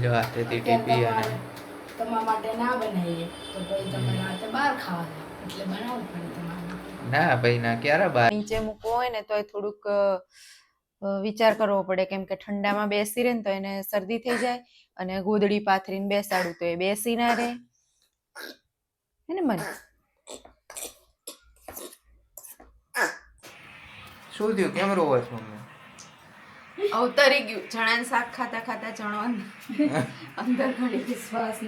જો આ અત્યારે ટીપી અને તમારા માટે ના બનાવીએ તો પછી તમે રાતે બહાર ખાવા એટલે બનાવવું પડે તમારે. ના ભાઈ ના ક્યારે બહાર? નીચે મૂકવો હોય ને તો એ થોડુંક વિચાર કરવો પડે કેમ કે ઠંડામાં બેસી રહે ને તો એને શરદી થઈ જાય અને ગોદડી પાથરીને બેસાડું તો એ બેસી ના રહે. હે ને મન? શું થયું? કેમ રોવો છો મમ્મી? અવતરી ગયું. ચણાનું શાક ખાતા ખાતા ચણો અંદર ઘડી વિશ્વાસ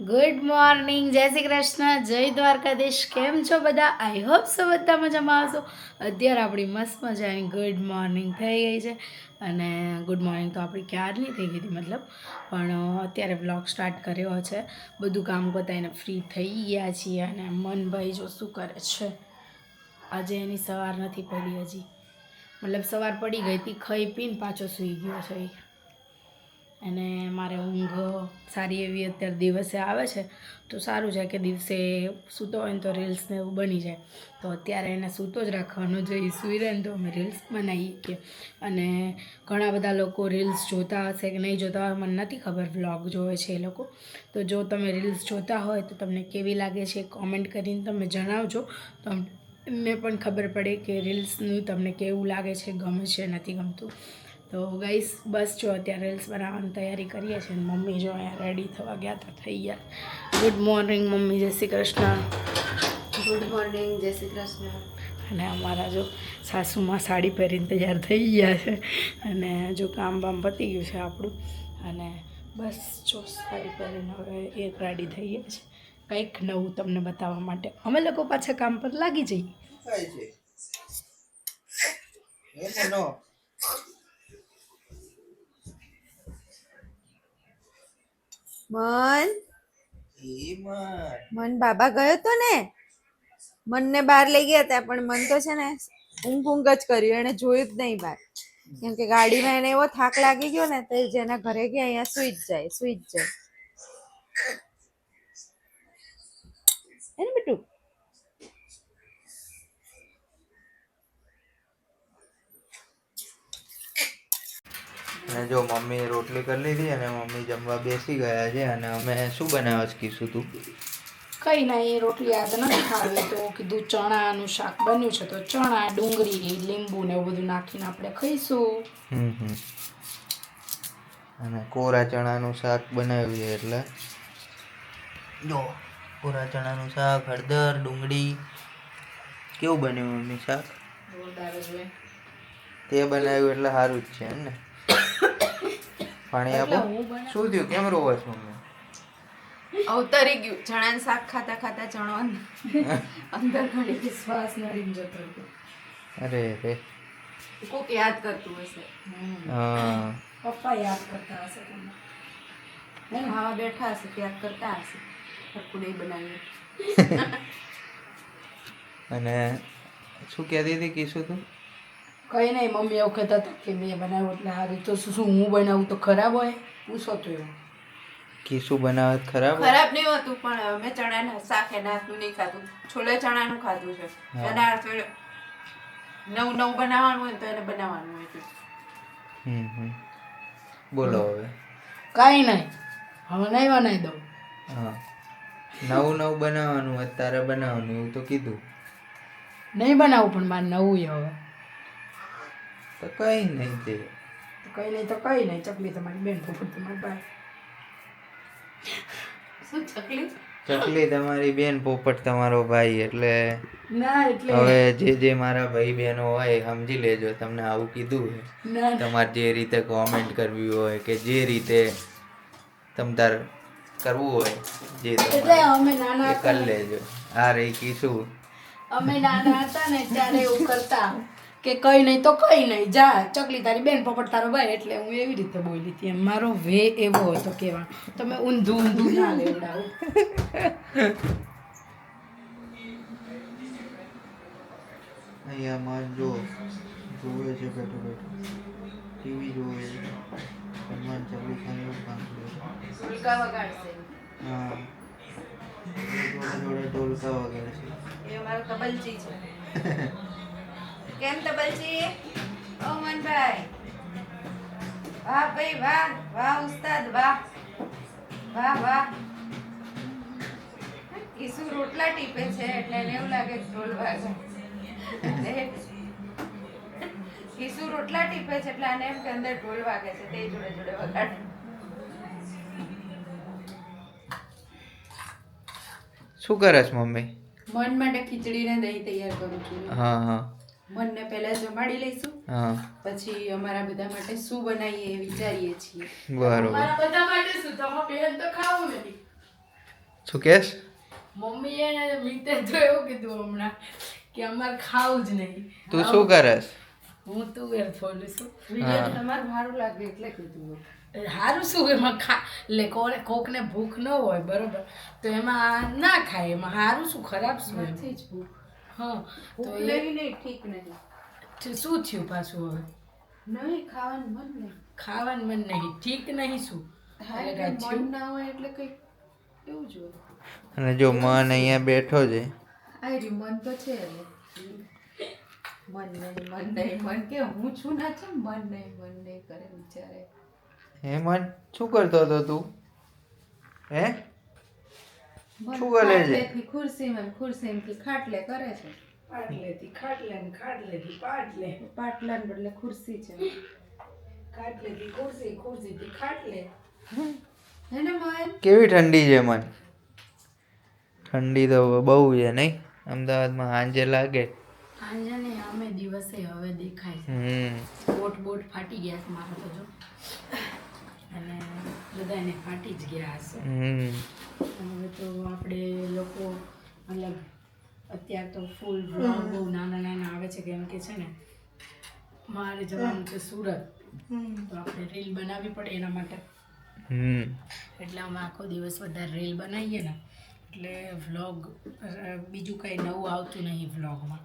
ગુડ મોર્નિંગ જય શ્રી કૃષ્ણ. જય દ્વારકાધીશ. કેમ છો બધા? આઈ હોપ સો બધા મજામાં આવશો અત્યારે આપણી મસ્ત મજાની ગુડ મોર્નિંગ થઈ ગઈ છે. અને ગુડ મોર્નિંગ તો આપણી ક્યારની થઈ ગઈ હતી મતલબ. પણ અત્યારે બ્લોગ સ્ટાર્ટ કર્યો છે બધું કામ પતાવીને ફ્રી થઈ ગયા છીએ અને મનભાઈ જો શું કરે છે? આજે એની સવાર નથી પડી હજી. મતલબ સવાર પડી ગઈ હતી, ખાઈ પીને પાછો સૂઈ ગયો છે એ. અને મારે ઊંઘ સારી એવી અત્યારે દિવસે આવે છે, તો સારું છે કે દિવસે સૂતો હોય ને તો રીલ્સ ને એવું બની જાય. તો અત્યારે એને સૂતો જ રાખવાનો જોઈએ સૂઈ રહે ને તો અમે રીલ્સ બનાવીએ કે. અને ઘણા બધા લોકો રીલ્સ જોતા હશે કે નહીં જોતા હોય, મને નથી ખબર વ્લોગ જોવે છે એ લોકો. તો જો તમે રીલ્સ જોતા હોય તો તમને કેવી લાગે છે કોમેન્ટ કરીને તમે જણાવજો. તો અમને પણ ખબર પડે કે રીલ્સનું તમને કેવું લાગે છે, ગમે છે, નથી ગમતું. તો ગઈશ બસ જો અત્યારે રીલ્સ બનાવવાની તૈયારી કરીએ છીએ અને મમ્મી જો અહીંયા રેડી થવા ગયા હતા થઈ ગયા. ગુડ મોર્નિંગ મમ્મી જય શ્રી કૃષ્ણ. ગુડ મોર્નિંગ જય શ્રી કૃષ્ણ. અને અમારા જો સાસુમાં સાડી પહેરીને તૈયાર થઈ ગયા છે અને જો કામ બામ પતી ગયું છે આપણું. અને બસ જો સાડી પહેરીને હવે એક રેડી થઈ ગયા છે. કંઈક નવું તમને બતાવવા માટે. અમે લોકો પાછા કામ પર લાગી જઈએ. મન. મન. બાબા ગયો તો ને? મનને બહાર લઈ ગયા હતા પણ મન તો છે ને ઊંઘ ઊંઘ જ કર્યું એને જોયું જ નહીં બહાર. કેમ કે ગાડીમાં એને એવો થાક લાગી ગયો ને તો જેના ઘરે ગયા અહીંયા સુઈ જ જાય સુઈ જ જાય. એને બેટું અને જો મમ્મી રોટલી કરી લીધી અને મમ્મી જમવા બેસી ગયા છે અને અમે શું બનાવવા જ કીધું તું? કંઈ ના એ રોટલી યાદ નથી ખાવી તો કીધું ચણાનું શાક બન્યું છે તો ચણા ડુંગળી લીંબુ ને એવું બધું નાખીને આપણે ખાઈશું. હમ હમ. અને કોરા ચણાનું શાક બનાવ્યું એટલે? જો કોરા ચણાનું શાક હળદર ડુંગળી. કેવું બન્યું મમ્મી શાક? તે બનાવ્યું એટલે સારું જ છે ને? પાણી આપો. શું થયું? કેમ રોવો છો અવતરી ગયું. ચણાનું શાક ખાતા ખાતા ચણો અંદર ઘડી વિશ્વાસ નડી જતો અરે રે. કોક યાદ કરતું હશે. હા. પપ્પા યાદ કરતા હશે તમને. હા? બેઠા હશે યાદ કરતા હશે. ઠકુડે બનાવી અને શું કહેતી હતી? કીશું તું? કઈ નહીં મમ્મી એવું કહેતા હતા કે મેં બનાવ્યું એટલે સારું તો શું શું હું બનાવું તો ખરાબ હોય? પૂછો તો એવું. કીશું બનાવે ખરાબ ખરાબ નહીં હોતું પણ મેં ચણાના શાક એના હાથનું નહીં ખાધું. છોલે ચણાનું ખાધું છે. એના હાથે નવું નવું બનાવવાનું હોય ને તો એને બનાવવાનું હોય છે. હમ બોલો હવે. કાંઈ નહીં. હવે નહીં બનાવી દઉં. હા. નવું નવું બનાવવાનું અત્યારે બનાવવાનું એવું તો કીધું. નહીં બનાવું પણ મારે નવું હવે. તો કઈ નહીં તે. કઈ નહીં તો કઈ નહીં ચકલી તમારી બેન પોપટ તમારી ભાઈ શું ચકલી? ચકલી તમારી બેન પોપટ તમારો ભાઈ એટલે ના એટલે હવે જે જે મારા ભાઈ બહેનો હોય સમજી લેજો તમને આવું કીધું ના તમારે જે રીતે કોમેન્ટ કરવી હોય કે જે રીતે તમ તાર કરવું હોય જે એટલે અમે નાના કરી લેજો. આ રહી કીશું અમે નાના હતા ને ત્યારે એવું કરતા. કે કઈ નહીં તો કઈ નહીં જા ચકલી તારી બેન પોપટ તારો ભાઈ એટલે હું એવી રીતે બોલી હતી એમ. મારો વે એવો હતો કેવા તમે ઊંધું ઊંધું ના લેવડાવો. અહીંયા માં જો જોવે છે બેઠો બેઠો. ટીવી જોવે છે. હનુમાન ચાલીસાનું કામ કરે છે. ઉલ્કા વગાડશે હા જોડે જોડે ઢોલકા વગાડે છે. એ અમારો તબલચી છે. કેમ તબલજી ઓ મનભાઈ. વાહ ભાઈ વાહ વાહ ઉસ્તાદ વાહ. વાહ વાહ. ઈસુ રોટલા ટીપે છે એટલે એને એવું લાગે ઢોલ વાગે. ઈસુ રોટલા ટીપે છે એટલે આને એમ કે અંદર ઢોલ વાગે છે તે જોડે જોડે વગાડે. શું કરસ મમ્મી? મન માટે ખીચડીને દહીં તૈયાર કરું છું. હા હા. મનને પહેલા જમાડી લઈશું. પછી અમારા બધા માટે શું બનાવીએ એ વિચારીએ છીએ. બરોબર. મારા બધા માટે શું? તમારા બેન તો ખાવું નથી. શું કેસ? મમ્મીએ ને મીતે તો એવું કીધું હમણાં કે અમારે ખાવું જ નહીં. તું શું કરસ? હું તુવેર ફોલું છું. વિડિયો તમારે સારું લાગે એટલે કીધું સારું શું એમાં ખા એટલે કોને કોકને ભૂખ ન હોય બરોબર? તો એમાં ના ખાય એમાં સારું શું? ખરાબ શું નથી જ ભૂખ. હા તો લેવી નહીં ઠીક નહીં શું થયું પાછું હવે? નહીં ખાવાનું મન નહીં. ખાવાનું મન નહીં ઠીક નહીં શું? મન ના હોય એટલે કંઈક એવું જ અને જો મન અહીંયા બેઠો છે. આ રહ્યું મન તો છે મન નહીં મન નહીં મન કે હું છું ના છે? મન નહીં મન નહીં કરે વિચારે. હે મન શું કરતો હતો તું? હે? છે? ખાટલેથી ખુરશીમાં ને ખુરશીમાંથી ખાટલે કરે છે. પાટલેથી ખાટલે ને ખાટલેથી પાટલે. પાટલાને બદલે ખુરશી છે. ખાટલેથી ખુરશી ખુરશીથી ખાટલે. એને મન કેવી ઠંડી છે મન? ઠંડી તો બહુ છે નહીં? અમદાવાદમાં સાંજે લાગે. સાંજે ને અમે દિવસે હવે દેખાય છે. હમ. બોટ બોટ ફાટી ગયા છે મારા તો જો. બધાને ફાટી જ ગયા હશે. હમ. હવે તો આપણે લોકો મતલબ અત્યારે તો ફૂલ બ્લોગ બહુ નાના નાના આવે છે કેમ કે છે ને મારે જવાનું છે સુરત. તો આપણે રીલ બનાવવી પડે એના માટે. હમ. એટલે અમે આખો દિવસ વધારે રીલ બનાવીએ ને એટલે વ્લોગ બીજું કંઈ નવું આવતું નહીં વ્લોગમાં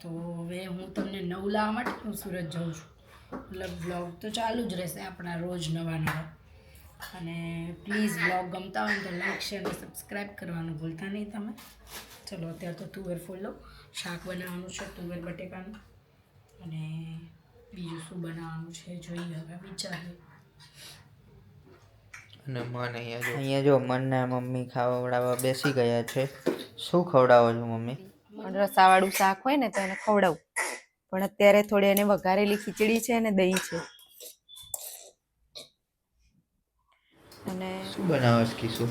તો હવે હું તમને નવું લાવવા માટે હું સુરત જાઉં છું. મતલબ વ્લોગ તો ચાલુ જ રહેશે આપણા રોજ નવા નવા અને પ્લીઝ બ્લોગ ગમતા હોય ને તો લાઈક શેર અને સબસ્ક્રાઈબ કરવાનું ભૂલતા નહીં તમે. ચલો અત્યારે તો તુવેર ફોલો શાક બનાવવાનું છે તુવેર બટેકાનું. અને બીજું શું બનાવવાનું છે જોઈએ હવે વિચારીએ. અને મન અહીંયા જો. અહીંયા જો મનને મમ્મી ખાવડાવવા બેસી ગયા છે. શું ખવડાવો છો મમ્મી? પણ રસાવાળું શાક હોય ને તો એને ખવડાવું. પણ અત્યારે થોડી એને વઘારેલી ખીચડી છે અને દહીં છે. અને શું બનાવો છો કીસુ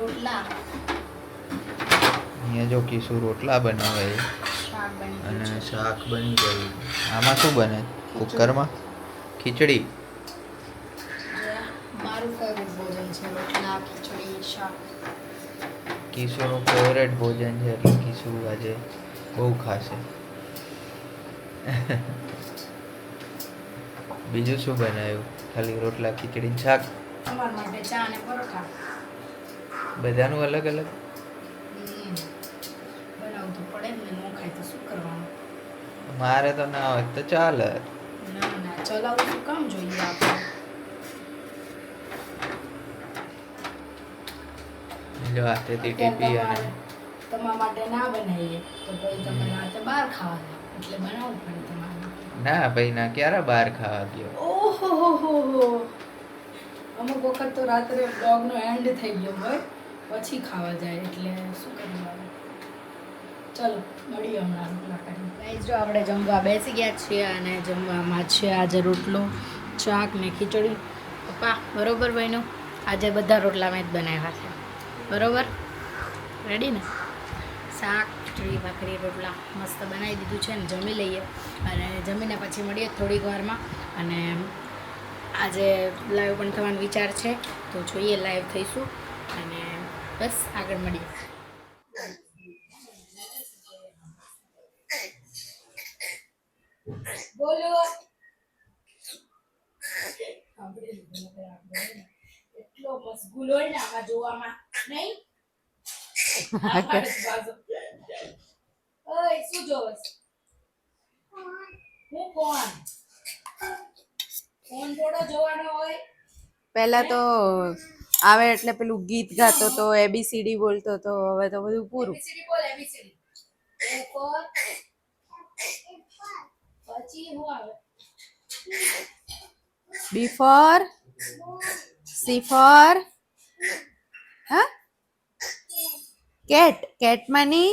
રોટલા. અહીંયા જો કીસુ રોટલા બનાવે. છે શાક બની ગયું અને શાક બની ગયું. આમાં શું બને? કુકરમાં? ખીચડી. મારું ફેવરેટ ભોજન છે રોટલા ખીચડી શાક. કીસુનું ફેવરેટ ભોજન છે એટલે કીસુ આજે બહુ ખાશે. બીજું શું બનાવ્યું? ખાલી રોટલા ખીચડી ને શાક? અમારા માટે ચા અને પરોઠા. બધાનું અલગ અલગ? બનાવવું તો પડે ને ન ખાય તો શું કરવાનું? મારે તો ના હોય તો ચાલે. ના ના ચલાવવું શું કામ જોઈએ આપણે. જો હાથેથી ટીપી અને તમારા માટે ના બનાવીએ તો પછી તમે રાતે બહાર ખાવા એટલે બનાવવું પડે તમારે. ના ભાઈ ના ક્યારે બહાર ખાવા ગયો? ઓહો હો હો હો. અમુક વખત તો રાત્રે બ્લોગનો એન્ડ થઈ ગયો હોય, પછી ખાવા જાય, એટલે શું કરવાનું? ચલો, મળીએ હમણાં રોટલા કરી જો આપણે જમવા બેસી ગયા છીએ અને જમવામાં છે આજે રોટલો, શાક ને ખીચડી. પપ્પા, બરોબર બહેનો આજે બધા રોટલા મેં જ બનાવ્યા છે. બરોબર? રેડી ને? શાક, ખીચડી, ભાખરી, રોટલા મસ્ત બનાવી દીધું છે ને, જમી લઈએ. અને જમીને પછી મળીએ થોડીક વારમાં. અને આજે લાઈવ પણ થવાનો વિચાર છે. તો જોઈએ લાઈવ થઈશું અને બસ આગળ મળીએ. બોલો. એટલો બસ હોય ને આમાં જોવામાં. નહીં? ઓય શું જોવસ હું કોણ ફોન થોડો જોવાનો હોય પહેલા તો આવે એટલે પેલું ગીત ગાતો તો એબીસીડી બોલતો તો હવે તો બધું પૂરું. ABCD બોલ ABCD A for પછી શું આવે? બી ફોર સી ફોર હા? કેટ કેટ માની